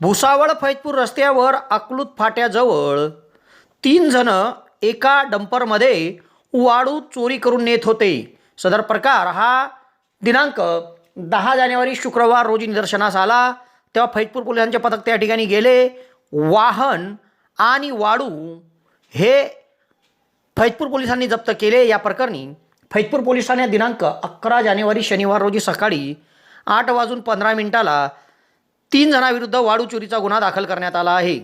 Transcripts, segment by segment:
भुसावळ फैजपूर रस्त्यावर अकलूत फाट्याजवळ तीन जण एका डंपरमध्ये वाळू चोरी करून नेत होते. सदर प्रकार हा दिनांक दहा जानेवारी शुक्रवार रोजी निदर्शनास आला. तेव्हा फैजपूर पोलिसांचे पथक त्या ठिकाणी गेले. वाहन आणि वाळू हे फैजपूर पोलिसांनी जप्त केले. या प्रकरणी फैजपूर पोलिसांनी दिनांक अकरा जानेवारी शनिवार रोजी सकाळी आठ वाजून पंधरा मिनिटाला तीन जणांविरुद्ध वाळू चोरीचा गुन्हा दाखल करण्यात आला आहे.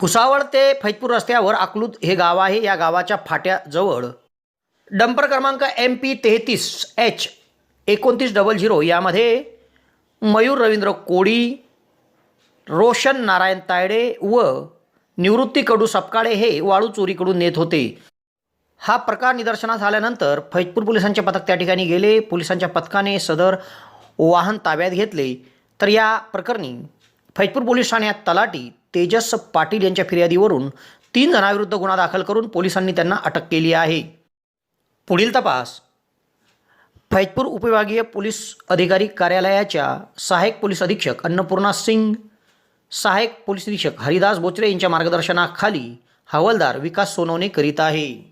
भुसावळ ते फैजपूर रस्त्यावर आकलूत हे गाव आहे. या गावाच्या फाट्याजवळ डंपर क्रमांक एम पी तेहतीस एच एकोणतीस डबल झिरो यामध्ये मयूर रवींद्र कोळी रोशन नारायण तायडे व निवृत्ती कडू सपकाळे हे वाळू चोरीकडून नेत होते. हा प्रकार निदर्शनास आल्यानंतर फैजपूर पोलिसांचे पथक त्या ठिकाणी गेले. पोलिसांच्या पथकाने सदर वाहन ताब्यात घेतले. तर या प्रकरणी फैजपूर पोलीस ठाण्यात तलाटी तेजस पाटील यांच्या फिर्यादीवरून तीन जणांविरुद्ध गुन्हा दाखल करून पोलिसांनी त्यांना अटक केली आहे. पुढील तपास. फैजपूर उपविभागीय पोलीस अधिकारी कार्यालयाच्या सहाय्यक पोलीस अधीक्षक अन्नपूर्णा सिंग सहाय्यक पोलीस अधीक्षक हरिदास बोचरे यांच्या मार्गदर्शनाखाली हवालदार विकास सोनवणे करीत आहे.